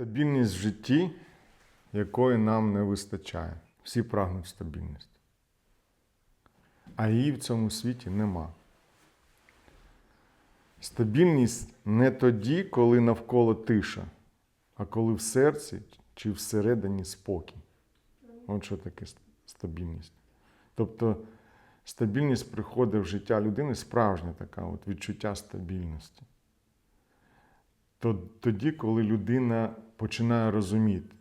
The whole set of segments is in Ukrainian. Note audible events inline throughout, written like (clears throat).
Стабільність в житті, якої нам не вистачає. Всі прагнуть стабільності. А її в цьому світі нема. Стабільність не тоді, коли навколо тиша, а коли в серці чи всередині спокій. От що таке стабільність. Тобто стабільність приходить в життя людини, справжня така от відчуття стабільності. То, тоді, коли людина починає розуміти,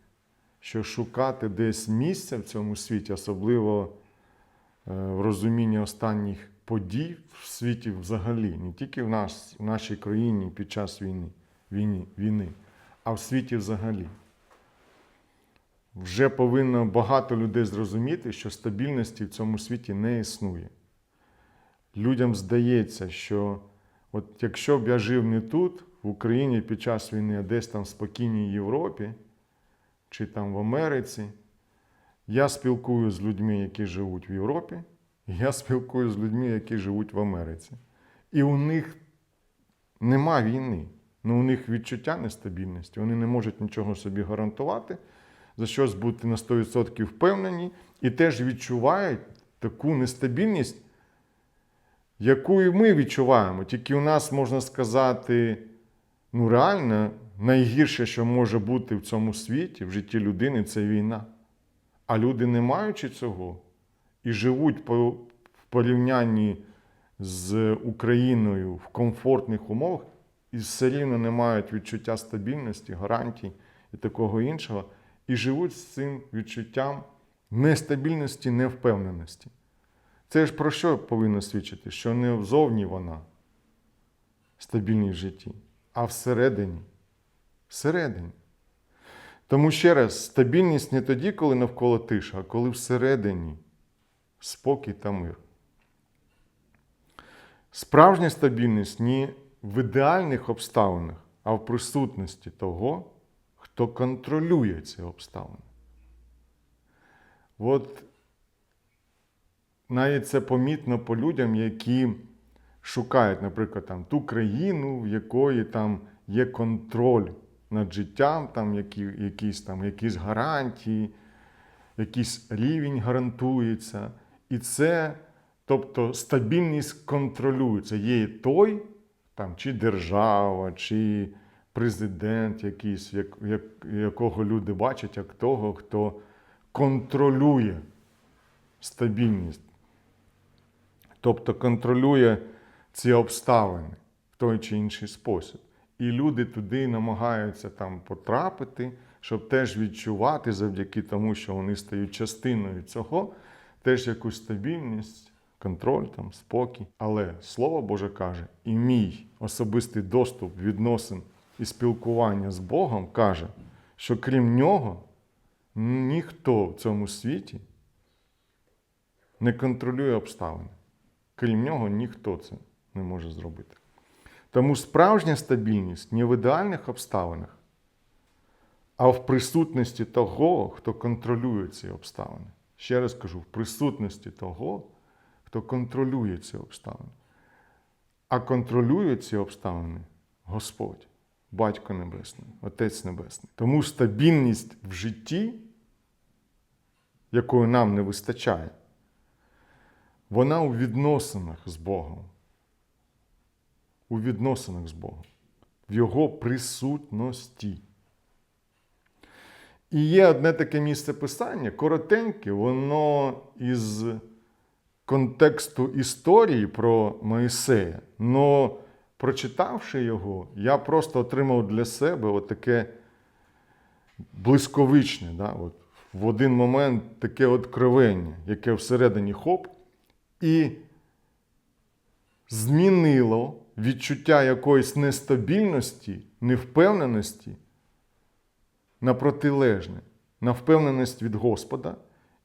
що шукати десь місця в цьому світі, особливо е, в розумінні останніх подій в світі взагалі, не тільки в, нас, в нашій країні під час війни, війни, війни, а в світі взагалі. Вже повинно багато людей зрозуміти, що стабільності в цьому світі не існує. Людям здається, що от якщо б я жив не тут, в Україні під час війни, а десь там в спокійній Європі чи там в Америці, я спілкуюся з людьми, які живуть в Європі, я спілкуюся з людьми, які живуть в Америці. І у них нема війни. Ну, у них відчуття нестабільності. Вони не можуть нічого собі гарантувати, за щось бути на 100% впевнені, і теж відчувають таку нестабільність, яку і ми відчуваємо. Тільки у нас можна сказати, ну реально, найгірше, що може бути в цьому світі, в житті людини, це війна. А люди, не маючи цього, і живуть по, в порівнянні з Україною в комфортних умовах, і все рівно не мають відчуття стабільності, гарантій і такого іншого, і живуть з цим відчуттям нестабільності, невпевненості. Це ж про що повинно свідчити? Що не взовні вона стабільність в житті, а всередині. Всередині. Тому ще раз, стабільність не тоді, коли навколо тиша, а коли всередині спокій та мир. Справжня стабільність не в ідеальних обставинах, а в присутності того, хто контролює ці обставини. От навіть це помітно по людям, які шукають, наприклад, там, ту країну, в якої там є контроль над життям, там, які, якісь, там, якісь гарантії, якийсь рівень гарантується. І це, тобто, стабільність контролюється. Є той, там, чи держава, чи президент якийсь, як, як, якого люди бачать, як того, хто контролює стабільність. Тобто контролює ці обставини в той чи інший спосіб. І люди туди намагаються там потрапити, щоб теж відчувати завдяки тому, що вони стають частиною цього, теж якусь стабільність, контроль, там, спокій. Але Слово Боже каже, і мій особистий доступ відносин і спілкування з Богом каже, що крім нього ніхто в цьому світі не контролює обставини. Крім нього, ніхто це не може зробити. Тому справжня стабільність не в ідеальних обставинах, а в присутності того, хто контролює ці обставини. Ще раз кажу, в присутності того, хто контролює ці обставини. А контролює ці обставини Господь, Батько Небесний, Отець Небесний. Тому стабільність в житті, якої нам не вистачає, вона у відносинах з Богом. У відносинах з Богом, в Його присутності. І є одне таке місце писання, коротеньке, воно із контексту історії про Моїсея. Но прочитавши його, я просто отримав для себе отаке блисковичне, да, от, в один момент таке откровення, яке всередині хоп, і змінило відчуття якоїсь нестабільності, невпевненості на протилежне, на впевненість від Господа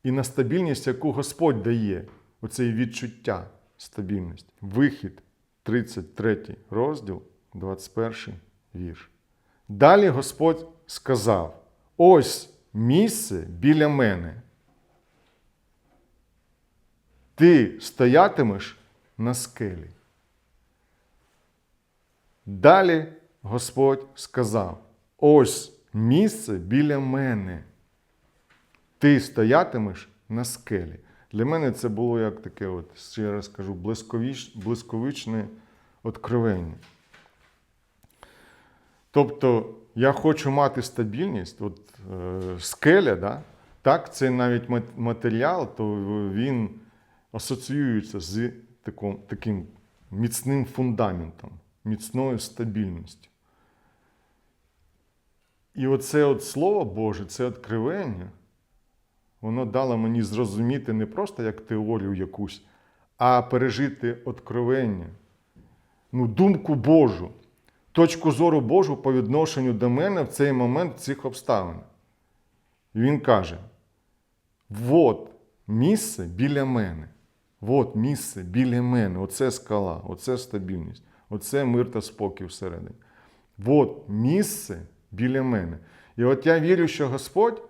і на стабільність, яку Господь дає, оце відчуття стабільності. Вихід, 33 розділ, 21 вірш. Далі Господь сказав: ось місце біля мене. Ти стоятимеш на скелі. Далі Господь сказав: ось місце біля мене. Ти стоятимеш на скелі. Для мене це було як таке, от, ще раз кажу, блисковичне откровення. Тобто я хочу мати стабільність, от е, скеля, да? так, це навіть матеріал, то він асоціюється з таком, таким міцним фундаментом, міцною стабільністю. І оце от Слово Боже, це откровення, воно дало мені зрозуміти не просто як теорію якусь, а пережити откровення, ну, думку Божу, точку зору Божу по відношенню до мене в цей момент цих обставин. І він каже: от місце біля мене. От місце біля мене. Оце скала, оце стабільність, оце мир та спокій всередині. От місце біля мене. І от я вірю, що Господь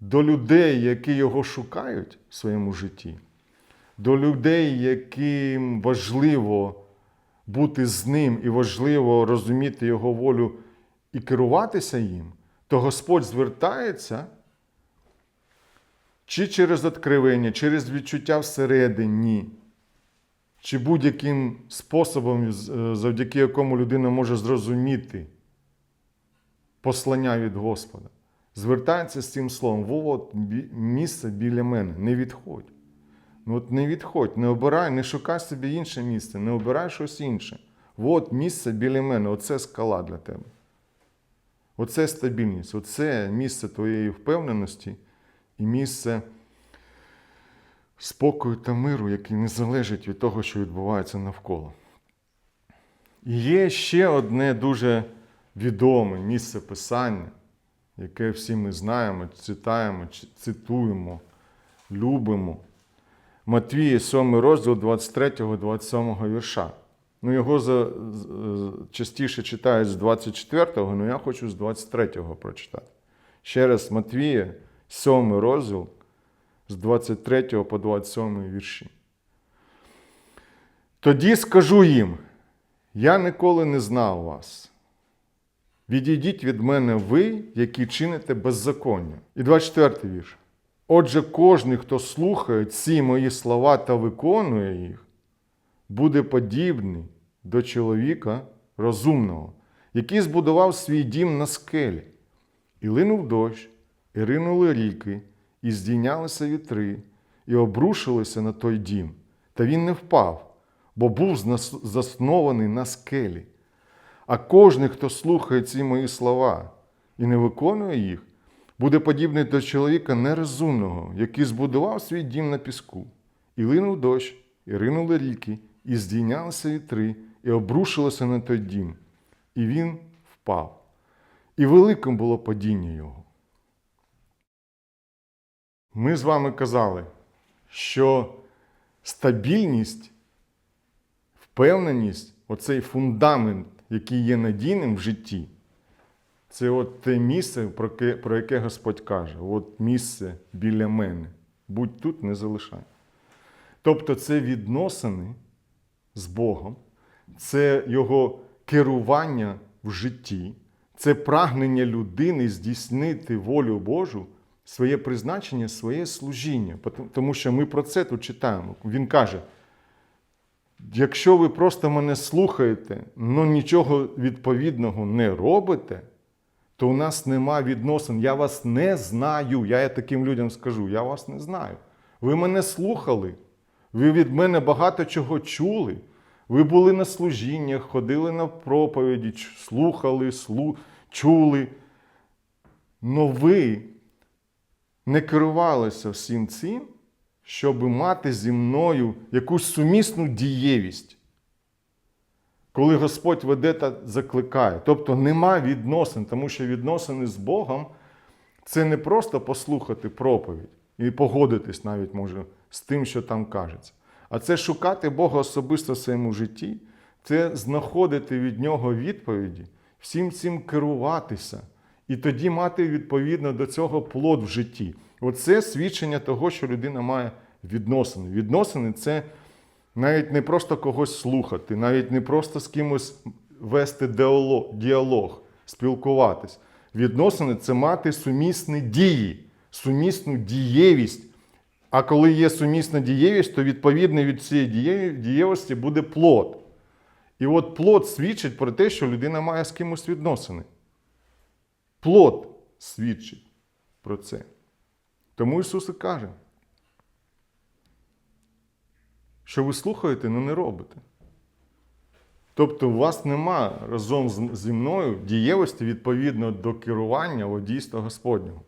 до людей, які його шукають в своєму житті, до людей, яким важливо бути з ним і важливо розуміти його волю і керуватися їм, то Господь звертається чи через откровення, через відчуття всередині, чи будь-яким способом, е, завдяки якому людина може зрозуміти послання від Господа. Звертається з цим словом, «Во, місце біля мене, не відходь. Ну от не відходь, не обирай, не шукай собі інше місце, не обирай щось інше. От місце біля мене, оце скала для тебе. Оце стабільність, оце місце твоєї впевненості і місце спокою та миру, який не залежить від того, що відбувається навколо. І є ще одне дуже відоме місце писання, яке всі ми знаємо, читаємо, цитуємо, любимо. Матвія, 7 розділ 23-27 вірша. Ну, його за, частіше читають з 24-го, але я хочу з 23-го прочитати. Ще раз, Матвія, 7 розділ з 23 по 27 вірші. Тоді скажу їм: я ніколи не знав вас. Відійдіть від мене ви, які чините беззаконня. І 24 вірш. Отже, кожен, хто слухає ці мої слова та виконує їх, буде подібний до чоловіка розумного, який збудував свій дім на скелі. І линув дощ, і ринули ріки, і здійнялися вітри, і обрушилися на той дім. Та він не впав, бо був заснований на скелі. А кожен, хто слухає ці мої слова і не виконує їх, буде подібний до чоловіка нерозумного, який збудував свій дім на піску. І линув дощ, і ринули ріки, і здійнялися вітри, і обрушилося на той дім. І він впав. І великим було падіння його. Ми з вами казали, що стабільність, впевненість, оцей фундамент, який є надійним в житті, це от те місце, про яке, Господь каже: от місце біля мене. Будь тут, не залишай. Тобто це відносини з Богом, це Його керування в житті, це прагнення людини здійснити волю Божу, своє призначення, своє служіння. Тому що ми про це тут читаємо. Він каже: якщо ви просто мене слухаєте, але нічого відповідного не робите, то у нас нема відносин. Я вас не знаю. Я таким людям скажу: я вас не знаю. Ви мене слухали, ви від мене багато чого чули. Ви були на служіннях, ходили на проповіді, слухали, слу... чули. Но ви не керувалися всім цим, щоб мати зі мною якусь сумісну дієвість коли Господь веде та закликає. Тобто нема відносин, тому що відносини з Богом це не просто послухати проповідь і погодитись навіть може з тим, що там кажеться. А це шукати Бога особисто в своєму житті, це знаходити від Нього відповіді, всім цим керуватися. І тоді мати відповідно до цього плод в житті. Оце свідчення того, що людина має відносини. Відносини це навіть не просто когось слухати, навіть не просто з кимось вести діалог, спілкуватись. Відносини це мати сумісні дії, сумісну дієвість. А коли є сумісна дієвість, то відповідно від цієї дієвості буде плод. І от плод свідчить про те, що людина має з кимось відносини. Плод свідчить про це. Тому Ісус і каже, що ви слухаєте, але не робите. Тобто у вас нема разом зі мною дієвості відповідно до керування водійства Господнього,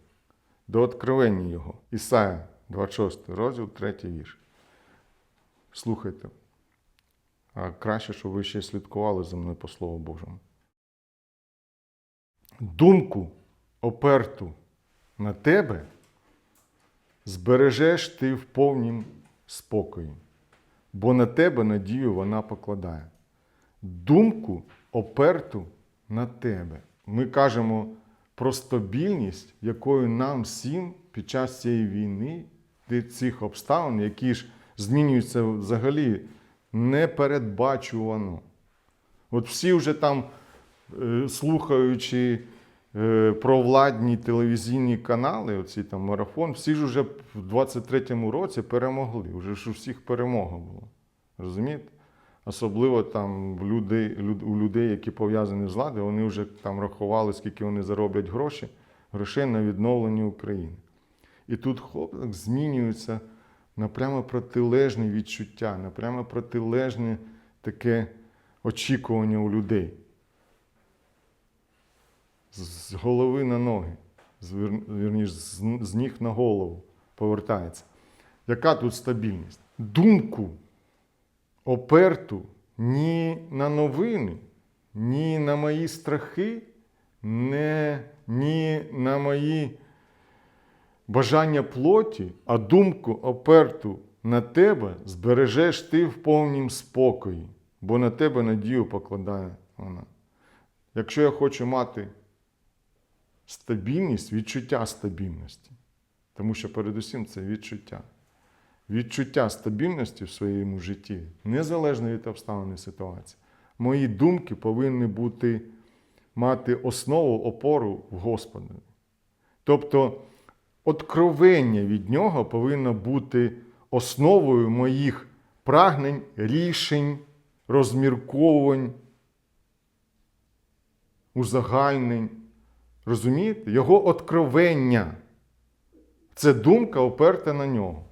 до откровення Його. Ісая, 26 розділ, 3 вірш. Слухайте. А краще, щоб ви ще слідкували за мною по Слову Божому. Думку оперту на тебе збережеш ти в повнім спокої, бо на тебе надію вона покладає. Думку оперту на тебе. Ми кажемо про стабільність, якою нам всім під час цієї війни, цих обставин, які ж змінюються взагалі непередбачувано. От всі вже там, е, слухаючи провладні телевізійні канали, оці там марафон, всі ж вже в 23-му році перемогли. Вже ж у всіх перемога була. Розумієте? Особливо там в людей, люд- у людей, які пов'язані з владою, вони вже там рахували, скільки вони зароблять гроші, грошей на відновлення України. І тут хоп, так змінюється на прямо протилежне відчуття, на прямо протилежне таке очікування у людей. З- голови на ноги, з, вірніш, з, з ніг на голову повертається. Яка тут стабільність? Думку оперту ні на новини, ні на мої страхи, не, ні на мої бажання плоті, а думку оперту на тебе збережеш ти в повнім спокої, бо на тебе надію покладає вона. Якщо я хочу мати стабільність, відчуття стабільності, тому що передусім це відчуття. Відчуття стабільності в своєму житті, незалежно від обставин і ситуації. Мої думки повинні бути, мати основу, опору в Господі. Тобто, откровення від нього повинно бути основою моїх прагнень, рішень, розмірковувань, узагальнень. Розумієте? Його откровення це думка оперта на нього.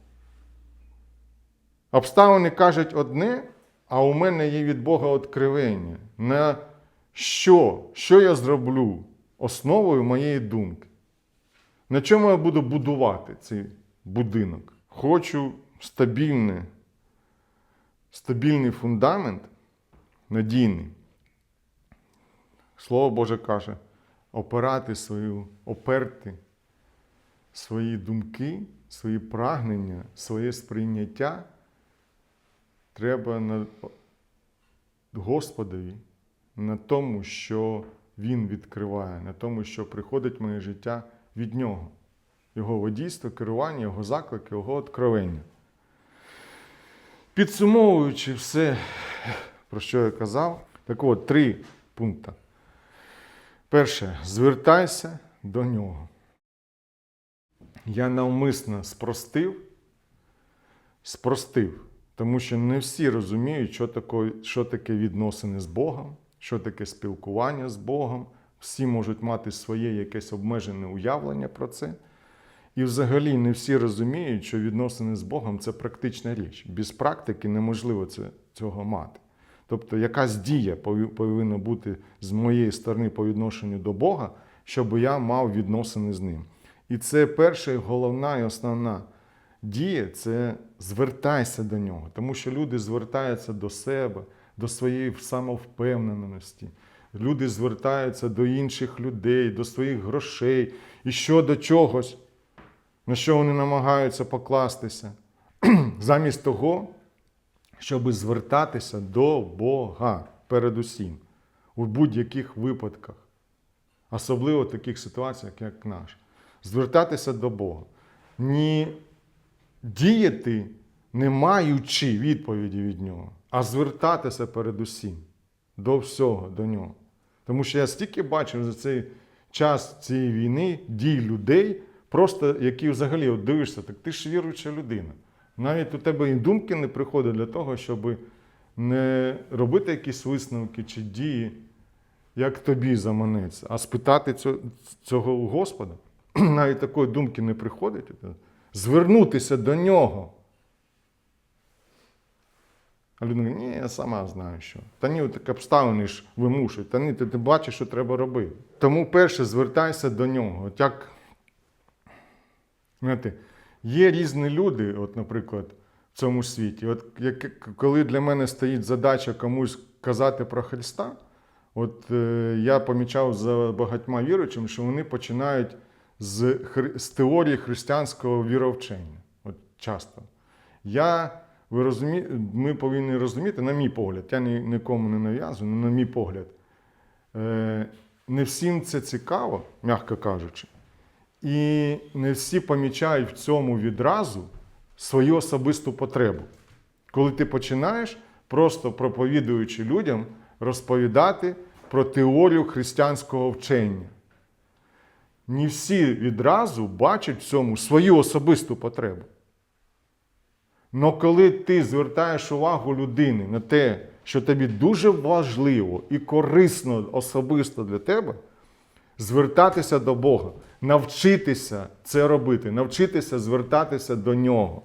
Обставини кажуть одне, а у мене є від Бога откровення. На що? Що я зроблю основою моєї думки? На чому я буду будувати цей будинок? Хочу стабільне, стабільний фундамент, надійний. Слово Боже каже, опирати свою, оперти свої думки, свої прагнення, своє сприйняття треба на Господові, на тому, що Він відкриває, на тому, що приходить моє життя від Нього. Його водійство, керування, його заклики, його откровення. Підсумовуючи все, про що я казав, так от три пункти. Перше, звертайся до нього. Я навмисно спростив, спростив, тому що не всі розуміють, що таке, що таке відносини з Богом, що таке спілкування з Богом. Всі можуть мати своє якесь обмежене уявлення про це. І взагалі не всі розуміють, що відносини з Богом це практична річ. Без практики неможливо це, цього мати. Тобто якась дія повинна бути з моєї сторони по відношенню до Бога, щоб я мав відносини з ним. І це перша головна і основна дія це звертайся до нього. Тому що люди звертаються до себе, до своєї самовпевненості. Люди звертаються до інших людей, до своїх грошей і що до чогось, на що вони намагаються покластися. (clears throat) Замість того, щоб звертатися до Бога передусім у будь-яких випадках, особливо в таких ситуаціях, як наш. Звертатися до Бога. Ні діяти, не маючи відповіді від Нього, а звертатися передусім до всього, до нього. Тому що я стільки бачив за цей час цієї війни дій людей, просто які взагалі от дивишся, так ти ж віруюча людина. Навіть у тебе і думки не приходить для того, щоб не робити якісь висновки чи дії, як тобі заманеться, а спитати цього у Господа. (clears throat) Навіть такої думки не приходить. Звернутися до нього. А людина каже, ні, я сама знаю, що. Та ні, так обставини ж вимушують. Та ні, ти, ти бачиш, що треба робити. Тому перше звертайся до нього. От як, знаєте, є різні люди, от, наприклад, в цьому світі. От як, коли для мене стоїть задача комусь казати про Христа, от е, я помічав за багатьма віруючими, що вони починають з, з теорії християнського віровчення. От часто. Я, ви розумі... Ми повинні розуміти, на мій погляд, я ні, нікому не нав'язую, але на мій погляд, е, не всім це цікаво, м'яко кажучи, і не всі помічають в цьому відразу свою особисту потребу. Коли ти починаєш, просто проповідуючи людям, розповідати про теорію християнського вчення. Не всі відразу бачать в цьому свою особисту потребу. Но коли ти звертаєш увагу людини на те, що тобі дуже важливо і корисно особисто для тебе, звертатися до Бога, навчитися це робити, навчитися звертатися до Нього.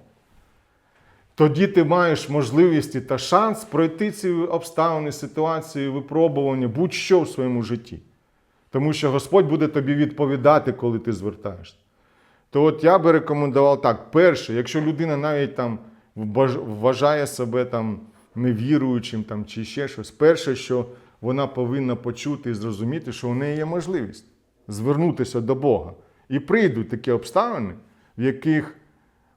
Тоді ти маєш можливість та шанс пройти ці обставини, ситуації, випробування, будь-що в своєму житті. Тому що Господь буде тобі відповідати, коли ти звертаєшся. То от я би рекомендував так: перше, якщо людина навіть там вважає себе там невіруючим там, чи ще щось, перше, що вона повинна почути і зрозуміти, що у неї є можливість звернутися до Бога. І прийдуть такі обставини, в яких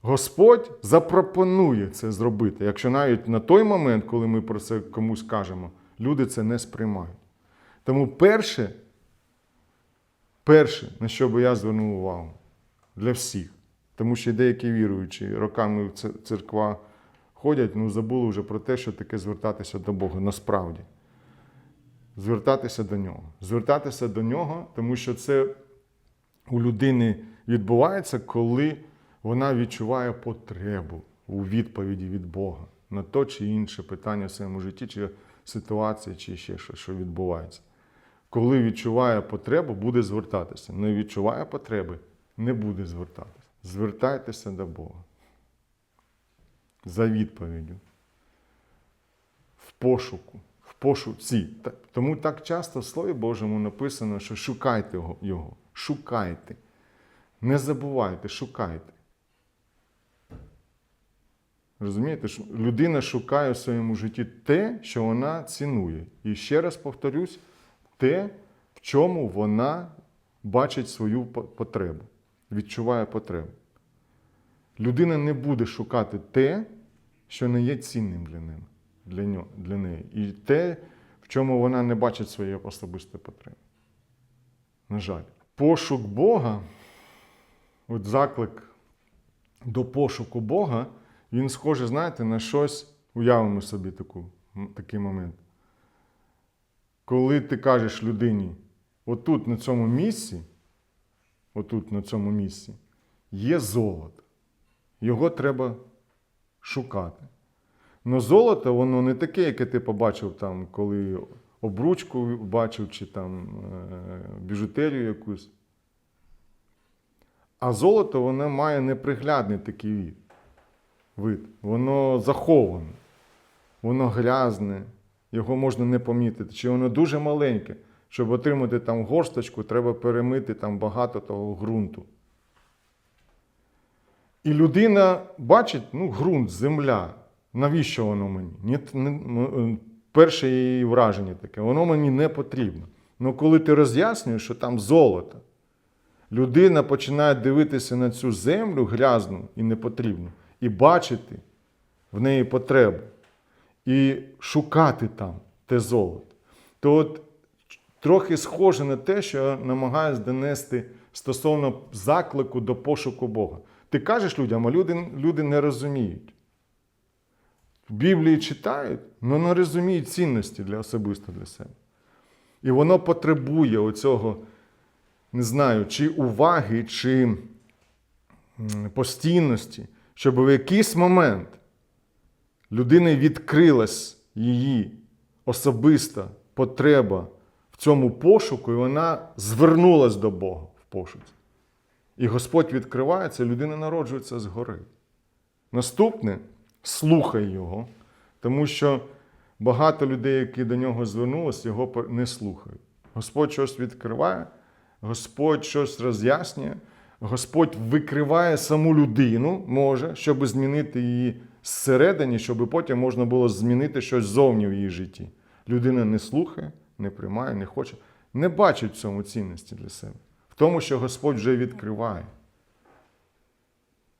Господь запропонує це зробити. Якщо навіть на той момент, коли ми про це комусь кажемо, люди це не сприймають. Тому перше, перше, на що би я звернув увагу для всіх, тому що деякі віруючі роками в церква ходять, ну забули вже про те, що таке звертатися до Бога насправді. Звертатися до нього. Звертатися до нього, тому що це у людини відбувається, коли вона відчуває потребу у відповіді від Бога на то чи інше питання в своєму житті, чи ситуація, чи ще щось, що відбувається. Коли відчуває потребу, буде звертатися. Не відчуває потреби, не буде звертатися. Звертайтеся до Бога. За відповіддю. В пошуку. Пошуці. Тому так часто в Слові Божому написано, що шукайте його. Шукайте. Не забувайте, шукайте. Розумієте, людина шукає в своєму житті те, що вона цінує. І ще раз повторюсь, те, в чому вона бачить свою потребу, відчуває потребу. Людина не буде шукати те, що не є цінним для неї, для, неї. І те, в чому вона не бачить своєї особистої потреби. На жаль, пошук Бога, от заклик до пошуку Бога, він схоже, знаєте, на щось, уявимо собі таку, такий момент. Коли ти кажеш людині, отут на цьому місці, отут на цьому місці, є золото. Його треба шукати. Но золото, воно не таке, яке ти побачив там, коли обручку бачив, чи там е, біжутерію якусь. А золото воно має неприглядний такий вид. Воно заховане, воно грязне, його можна не помітити. Чи воно дуже маленьке. Щоб отримати там горсточку, треба перемити там багато того ґрунту. І людина бачить, ну, ґрунт, земля. Навіщо воно мені? Ні, не, ну, е, перше її враження таке, воно мені не потрібно. Ну коли ти роз'яснюєш, що там золото, людина починає дивитися на цю землю грязну і непотрібну, і бачити в неї потребу, і шукати там те золото. То от трохи схоже на те, що я намагаюся донести стосовно заклику до пошуку Бога. Ти кажеш людям, а люди, люди не розуміють. В Біблії читають, але не розуміють цінності для особисто для себе. І воно потребує оцього не знаю, чи уваги, чи постійності, щоб в якийсь момент людини відкрилась її особиста потреба в цьому пошуку, і вона звернулась до Бога в пошуці. І Господь відкривається, людина народжується згори. Наступне слухай його, тому що багато людей, які до нього звернулися, його не слухають. Господь щось відкриває, Господь щось роз'яснює, Господь викриває саму людину, може, щоб змінити її зсередині, щоб потім можна було змінити щось зовні в її житті. Людина не слухає, не приймає, не хоче, не бачить в цьому цінності для себе. В тому, що Господь вже відкриває.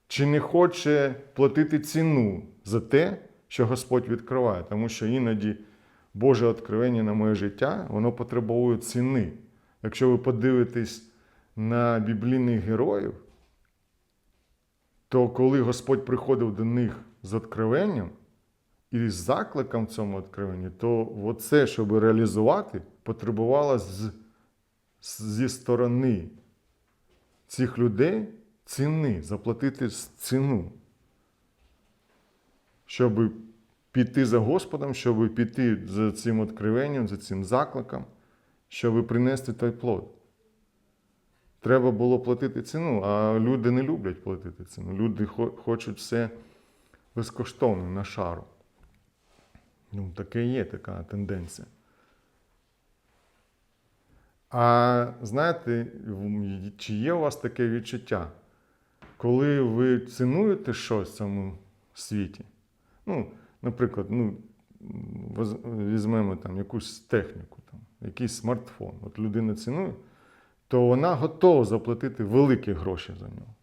Чи не хоче платити ціну за те, що Господь відкриває, тому що іноді Боже откровення на моє життя, воно потребує ціни. Якщо ви подивитесь на біблійних героїв, то коли Господь приходив до них з откровенням і з закликом в цьому откровенні, то оце, щоб реалізувати, потребувало з, зі сторони цих людей ціни, заплатити ціну, щоб піти за Господом, щоб піти за цим откровенням, за цим закликом, щоб принести той плод. Треба було платити ціну, а люди не люблять платити ціну. Люди хочуть все безкоштовно на шару. Ну, таке є така тенденція. А знаєте, чи є у вас таке відчуття, коли ви цінуєте щось в цьому світі? Ну, наприклад, ну, візьмемо там якусь техніку, там, якийсь смартфон. От людина цінує, то вона готова заплатити великі гроші за нього.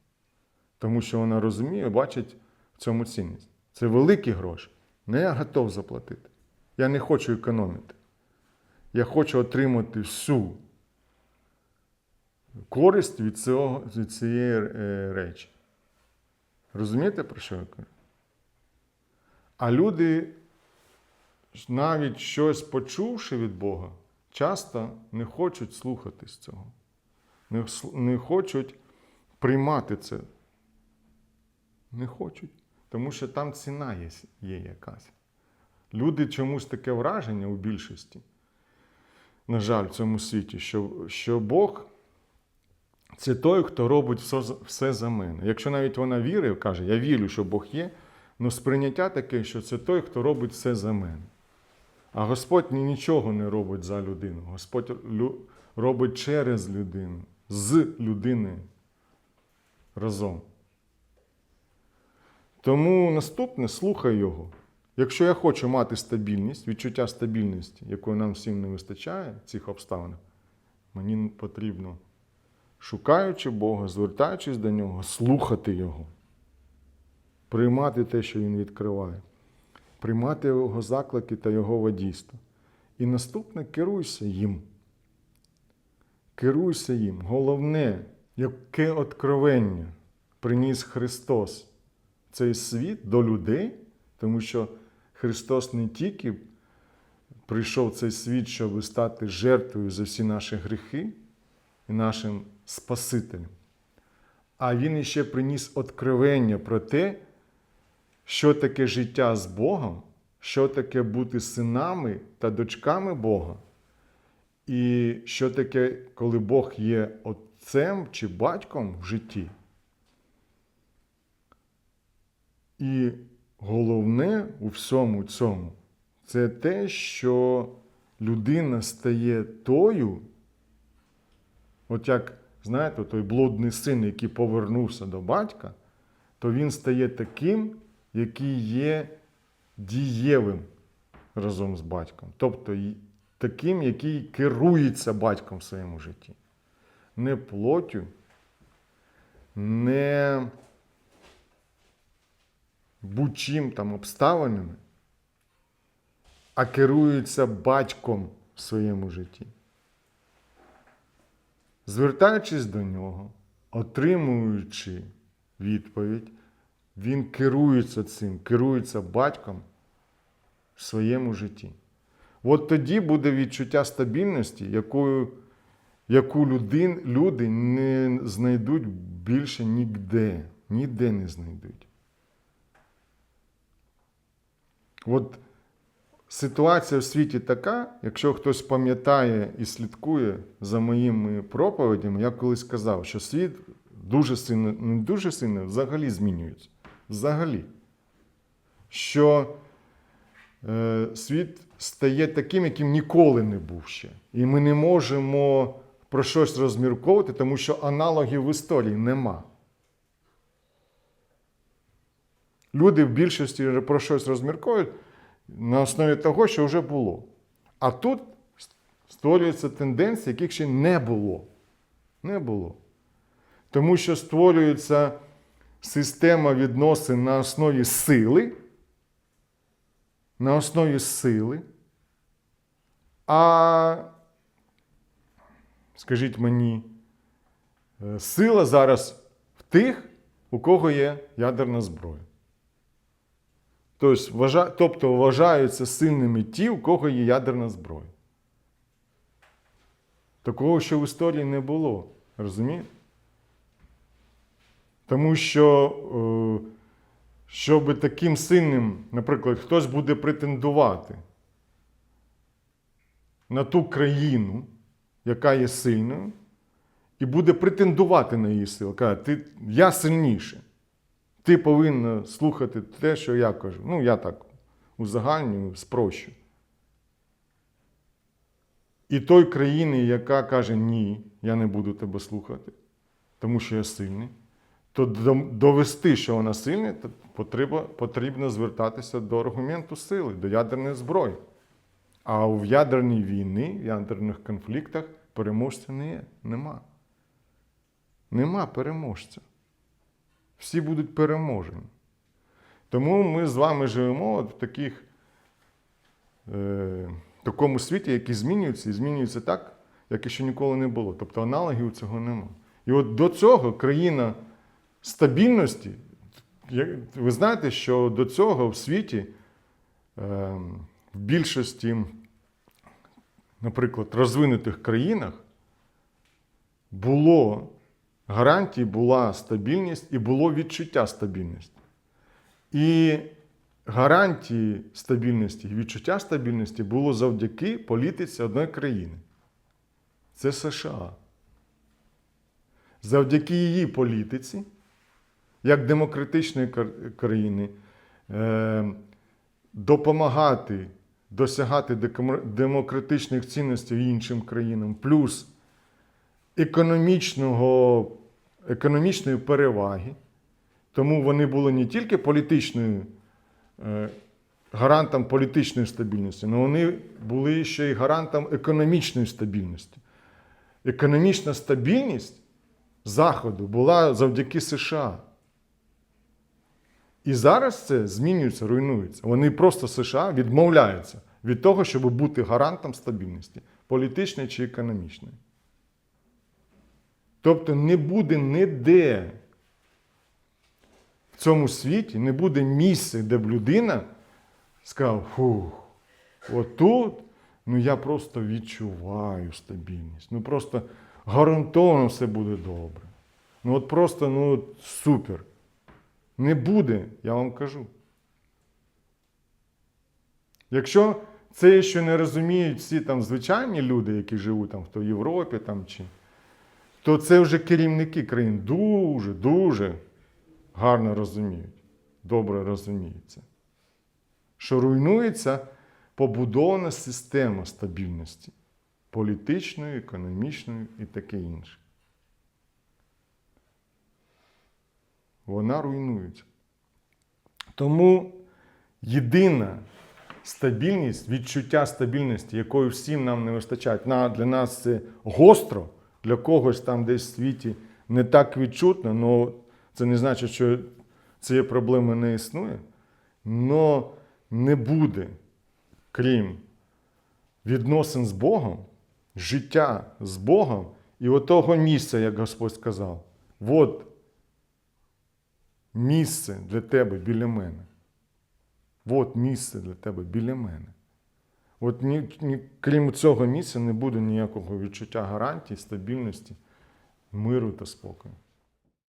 Тому що вона розуміє, бачить в цьому цінність. Це великі гроші. Не я готов заплатити. Я не хочу економити. Я хочу отримати всю користь від, цього, від цієї е, речі. Розумієте, про що я кажу? А люди, навіть щось почувши від Бога, часто не хочуть слухатись цього, не, не хочуть приймати це. Не хочуть, тому що там ціна є, є якась. Люди чомусь таке враження у більшості, на жаль, в цьому світі, що, що Бог це той, хто робить все, все за мене. Якщо навіть вона вірить, каже, я вірю, що Бог є, але сприйняття таке, що це той, хто робить все за мене. А Господь нічого не робить за людину. Господь робить через людину, з людиною разом. Тому наступне слухай його. Якщо я хочу мати стабільність, відчуття стабільності, якої нам всім не вистачає в цих обставинах, мені потрібно, шукаючи Бога, звертаючись до нього, слухати Його, приймати те, що Він відкриває, приймати Його заклики та Його водійство. І наступне керуйся їм. Керуйся їм. Головне, яке откровення приніс Христос цей світ до людей, тому що Христос не тільки прийшов в цей світ, щоб стати жертвою за всі наші гріхи і нашим Спасителем, а Він іще приніс откровення про те, що таке життя з Богом, що таке бути синами та дочками Бога, і що таке, коли Бог є отцем чи батьком в житті. І головне у всьому цьому це те, що людина стає тою, от як, знаєте, той блудний син, який повернувся до батька, то він стає таким, який є дієвим разом з батьком. Тобто таким, який керується батьком в своєму житті. Не плотю, не будь-чим там обставинами, а керується батьком в своєму житті. Звертаючись до нього, отримуючи відповідь, він керується цим, керується батьком в своєму житті. От тоді буде відчуття стабільності, якою яку людин, люди не знайдуть більше ніде. Ніде не знайдуть. От ситуація в світі така, якщо хтось пам'ятає і слідкує за моїми проповідями, я колись казав, що світ дуже сильно, не дуже сильно взагалі змінюється. Взагалі. Що е, світ стає таким, яким ніколи не був ще. І ми не можемо про щось розмірковувати, тому що аналогів в історії нема. Люди в більшості про щось розмірковують на основі того, що вже було. А тут створюються тенденції, яких ще не було. Не було. Тому що створюється система відносин на основі сили, на основі сили. А скажіть мені, е, сила зараз в тих, у кого є ядерна зброя. Тобто, вважаються сильними ті, у кого є ядерна зброя. Такого, що в історії не було. Розумієте? Тому що, е, щоб таким сильним, наприклад, хтось буде претендувати на ту країну, яка є сильною, і буде претендувати на її силу. Каже, ти, я сильніше. Ти повинен слухати те, що я кажу. Ну, я так узагальнюю, спрощу. І той країни, яка каже, ні, я не буду тебе слухати, тому що я сильний, то довести, що вона сильна, потрібно, потрібно звертатися до аргументу сили, до ядерної зброї. А в ядерній війні, в ядерних конфліктах переможця не є. Нема. Нема переможця. Всі будуть переможені. Тому ми з вами живемо в таких, е, такому світі, який змінюється і змінюється так, як і ще ніколи не було. Тобто аналогів цього нема. І от до цього країна стабільності, ви знаєте, що до цього в світі е, в більшості, наприклад, розвинутих країнах було гарантій, була стабільність і було відчуття стабільності. І гарантії стабільності і відчуття стабільності було завдяки політиці одної країни. Це США. Завдяки її політиці, як демократичної країни, е, допомагати досягати демократичних цінностей іншим країнам, плюс економічного, економічної переваги. Тому вони були не тільки політичною, е, гарантом політичної стабільності, але вони були ще й гарантом економічної стабільності. Економічна стабільність Заходу була завдяки США. І зараз це змінюється, руйнується. Вони просто США відмовляються від того, щоб бути гарантом стабільності, політичної чи економічної. Тобто не буде ніде в цьому світі, не буде місця, де б людина сказав, фух, отут ну я просто відчуваю стабільність. Ну просто гарантовано все буде добре. Ну от просто ну супер. Не буде, я вам кажу. Якщо це ще не розуміють всі там звичайні люди, які живуть там в Європі там чи, то це вже керівники країн дуже, дуже гарно розуміють, добре розуміють це. Що руйнується побудована система стабільності політичної, економічної і таке інше. Вона руйнується. Тому єдина стабільність, відчуття стабільності, якої всім нам не вистачає. Для нас це гостро, для когось там десь в світі не так відчутно, але це не значить, що цієї проблеми не існує. Но не буде, крім відносин з Богом, життя з Богом і отого місця, як Господь сказав. От місце для тебе біля мене. От місце для тебе біля мене. От ні, ні, крім цього місця не буде ніякого відчуття гарантії, стабільності, миру та спокою.